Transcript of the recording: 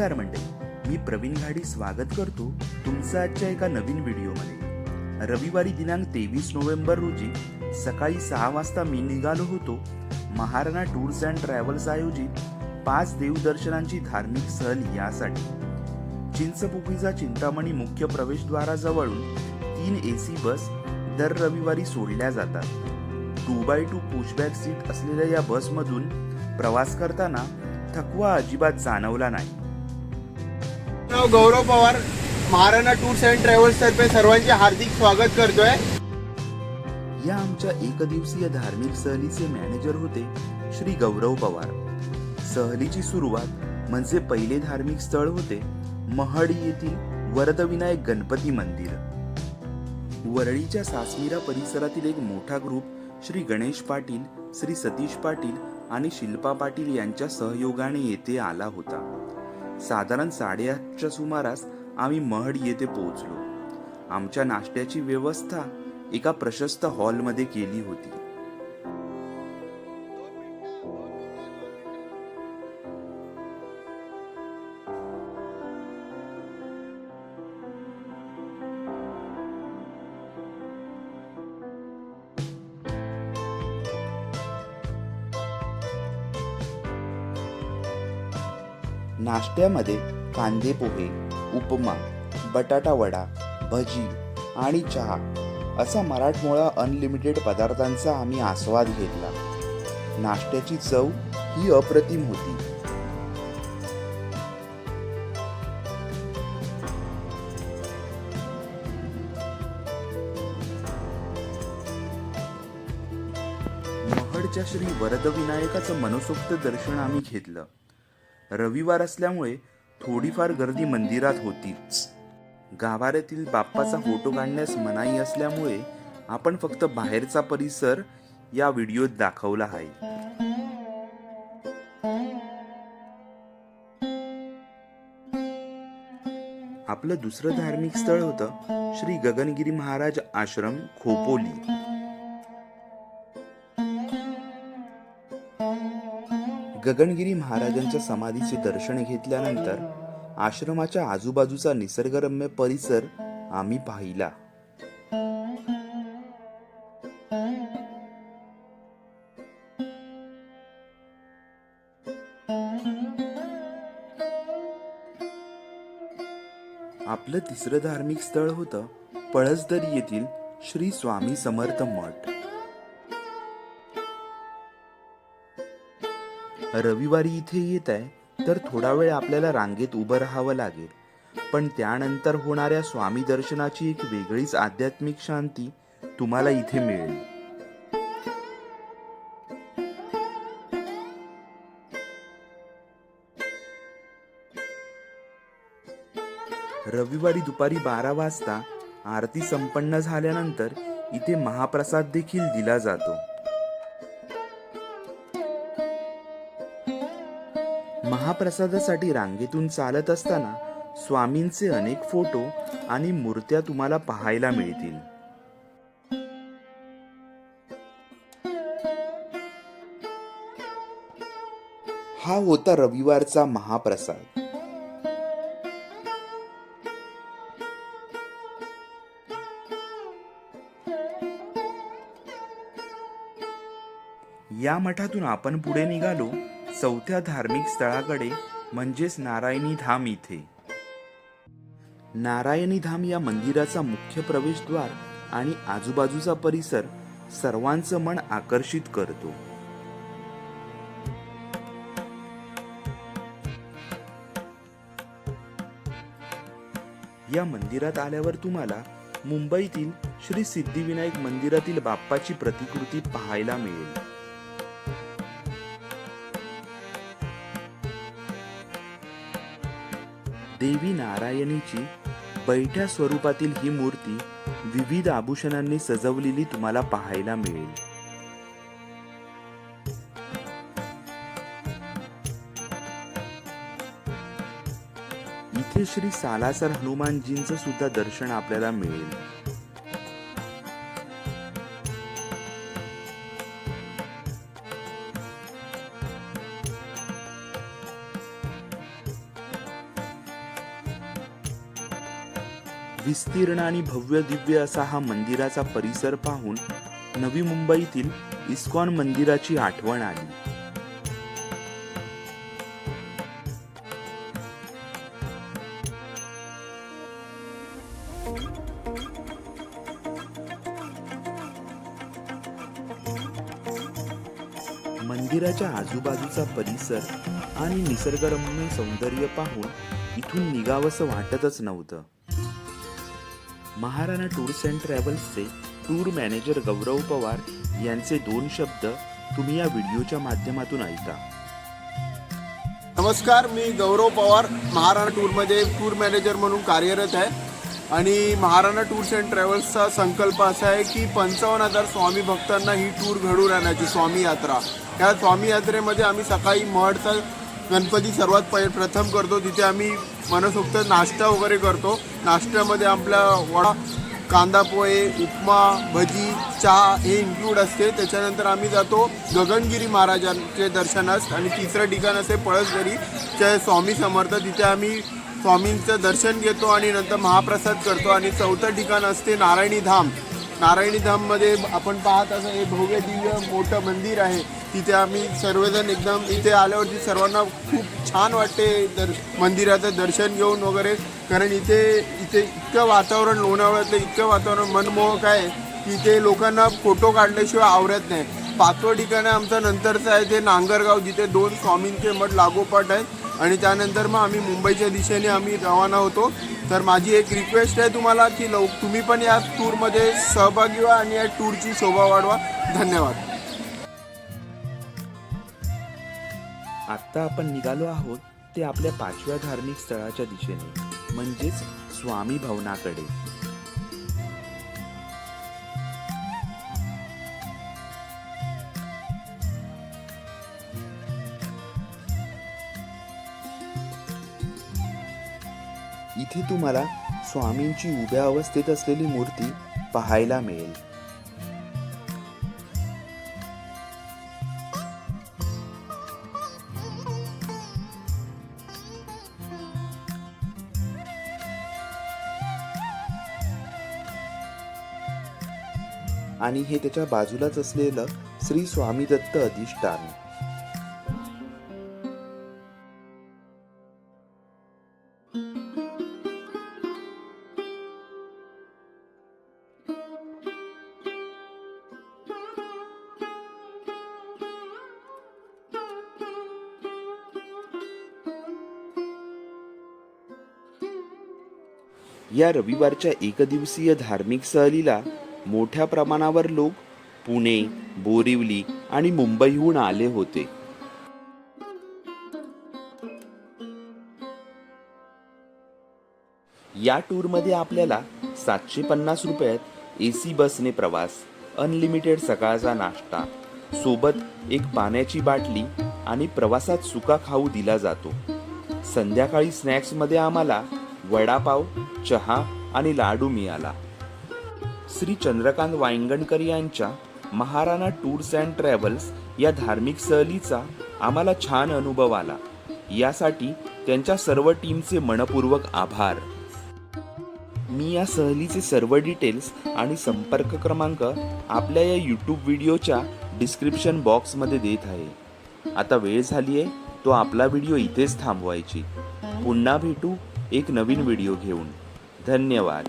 नमस्कार मंडळी. मी प्रवीण घाडी स्वागत करतो तुमचं आजच्या एका नवीन व्हिडिओमध्ये. रविवारी दिनांक तेवीस नोव्हेंबर रोजी सकाळी सहा वाजता मी निघालो होतो. महाराणा टूर्स अँड ट्रॅव्हल्स आयोजित पाच देवदर्शनांची धार्मिक सहल यासाठी. चिंचपुकीचा चिंतामणी मुख्य प्रवेशद्वाराजवळून तीन ए सी बस दर रविवारी सोडल्या जातात. Two by two pushback seat असलेल्या या बसमधून प्रवास करताना थकवा अजिबात जाणवला नाही. नाव Gaurav Pawar Maharana tours and travels तर्फे सर्वांचे हार्दिक स्वागत करतोय. या आमच्या एकदिवसीय धार्मिक सहलीचे मॅनेजर होते श्री गौरव पवार. सहलीची सुरुवात म्हणजे पहिले धार्मिक स्थळ होते महड येथील वरदविनायक गणपती मंदिर. वरळीच्या सासमिरा परिसरातील एक मोठा ग्रुप श्री गणेश पाटील श्री सतीश पाटील आणि शिल्पा पाटील यांच्या सहयोगाने येथे आला होता. साधारण साडेआठच्या सुमारास आम्ही महड येथे पोहोचलो. आमच्या नाश्त्याची व्यवस्था एका प्रशस्त हॉलमध्ये केली होती. नाश्त्यामध्ये कांदे पोहे उपमा बटाटा वडा भजी आणि चहा असा मराठमोळा अनलिमिटेड पदार्थांचा आम्ही आस्वाद घेतला. नाश्त्याची चव ही अप्रतिम होती. महडच्या श्री वरदविनायकाचं मनसोक्त दर्शन आम्ही घेतलं. रविवार असल्यामुळे थोडीफार गर्दी मंदिरात होतीच गाभाऱ्यातील बाप्पाचा फोटो काढण्यास मनाई असल्यामुळे आपण फक्त बाहेरचा परिसर या व्हिडिओत दाखवला आहे. आपलं दुसरं धार्मिक स्थळ होतं श्री गगनगिरी महाराज आश्रम खोपोली. गगनगिरी महाराजांच्या समाधीचे दर्शन घेतल्यानंतर आश्रमाच्या आजूबाजूचा निसर्गरम्य परिसर आम्ही पाहिला. आपलं तिसरं धार्मिक स्थळ होतं पळसदरी येथील श्री स्वामी समर्थ मठ. रविवारी इथे येत आहे तर थोडा वेळ आपल्याला रांगेत उभं राहावं लागेल. पण त्यानंतर होणाऱ्या स्वामी दर्शनाची एक वेगळीच आध्यात्मिक शांती तुम्हाला इथे मिळेल. रविवारी दुपारी बारा वाजता आरती संपन्न झाल्यानंतर इथे महाप्रसाद देखील दिला जातो. महाप्रसादासाठी रांगेतून चालत असताना स्वामींचे अनेक फोटो आणि मूर्त्या तुम्हाला पाहायला मिळतील. हा होता रविवारचा महाप्रसाद. या मठातून आपण पुढे निघालो. चौथ्या धार्मिक स्थळाकडे म्हणजेच नारायणी धाम इथे. नारायणी धाम या मंदिराचा मुख्य प्रवेशद्वार आणि आजूबाजूचा परिसर सर्वांचं मन आकर्षित करतो. या मंदिरात आल्यावर तुम्हाला मुंबईतील श्री सिद्धिविनायक मंदिरातील बाप्पाची प्रतिकृती पाहायला मिळेल. देवी नारायणीची बैठ्या स्वरूपातील ही मूर्ती विविध आभूषणांनी सजवलेली तुम्हाला पाहायला मिळेल. इथे श्री सालासर हनुमानजींचं सुद्धा दर्शन आपल्याला मिळेल. विस्तीर्ण आणि भव्य दिव्य असा हा मंदिराचा परिसर पाहून नवी मुंबईतील इस्कॉन मंदिराची आठवण आली. मंदिराच्या आजूबाजूचा परिसर आणि निसर्गरम्य सौंदर्य पाहून इथून निघावंसं वाटतच नव्हतं. महाराणा टूर्स अँड ट्रॅव्हल्सचे टूर मॅनेजर गौरव पवार यांचे दोन शब्द तुम्ही या व्हिडिओच्या माध्यमातून ऐका. नमस्कार मी गौरव पवार महाराणा टूरमध्ये टूर मॅनेजर म्हणून कार्यरत आहे. आणि महाराणा टूर्स अँड ट्रॅव्हल्सचा संकल्प असा आहे की पंचावन्न हजार स्वामी भक्तांना ही टूर घडून आणण्याची स्वामी यात्रा. या स्वामी यात्रेमध्ये आम्ही सकाळी मठचा गणपती सर्वात प प्रथम करतो तिथे आम्ही मनसोक्त नाश्ता वगैरे करतो. नाश्त्यामध्ये आपला वडा कांदा पोहे उपमा भजी चहा हे इन्क्लूड असते. त्याच्यानंतर आम्ही जातो गगनगिरी महाराजांचे दर्शनास आणि तिसरं ठिकाण असते पळसदरीचे स्वामी समर्थ तिथे आम्ही स्वामींचं दर्शन घेतो आणि नंतर महाप्रसाद करतो. आणि चौथं ठिकाण असते नारायणी धाम. नारायणी धाममध्ये आपण पाहत असं हे भव्य दिव्य मोठं मंदिर आहे. तिथे आम्ही सर्वजण एकदम इथे आल्यावरती सर्वांना खूप छान वाटते दर मंदिराचं दर्शन घेऊन वगैरे. कारण इथे इथे इतकं वातावरण लोणावळ्यातलं इतकं वातावरण मनमोहक आहे की इथे लोकांना फोटो काढल्याशिवाय आवरत नाही. पाचवं ठिकाण आमचं नंतरचं आहे ते नांगरगाव जिथे दोन स्वामींचे मठ लागोपाठ आहेत. आणि त्यानंतर मग आम्ही मुंबईच्या दिशेने आम्ही रवाना होतो. तर माझी एक रिक्वेस्ट आहे तुम्हाला की लव तुम्ही पण या टूरमध्ये सहभागी व्हा आणि या टूरची शोभा वाढवा. धन्यवाद. आत्ता आपण निघालो आहोत ते आपल्या पाचव्या धार्मिक स्थळाच्या दिशेने म्हणजेच स्वामी भवनाकडे. इथे तुम्हाला स्वामींची उभ्या अवस्थेत असलेली मूर्ती पाहायला मिळेल. आणि हे त्याच्या बाजूलाच असलेलं श्री स्वामी दत्त अधिष्ठान. या रविवारच्या एकदिवसीय धार्मिक सहलीला मोठ्या प्रमाणावर लोक पुणे बोरिवली आणि मुंबईहून आले होते. या टूरमध्ये आपल्याला सातशे पन्नास रुपयात ए सी बसने प्रवास अनलिमिटेड सकाळचा नाश्ता सोबत एक पाण्याची बाटली आणि प्रवासात सुका खाऊ दिला जातो. संध्याकाळी स्नॅक्समध्ये आम्हाला वडापाव चहा आणि लाडू मिळाला. श्री चंद्रकांत वायंगणकर यांच्या महाराणा टूर्स अँड ट्रॅव्हल्स या धार्मिक सहलीचा आम्हाला छान अनुभव आला. यासाठी त्यांच्या सर्व टीमचे मनपूर्वक आभार. मी या सहलीचे सर्व डिटेल्स आणि संपर्क क्रमांक आपल्या या यूट्यूब व्हिडिओच्या डिस्क्रिप्शन बॉक्समध्ये देत आहे. आता वेळ झाली आहे तो आपला व्हिडिओ इथेच थांबवायची. पुन्हा भेटू एक नवीन व्हिडिओ घेऊन. धन्यवाद.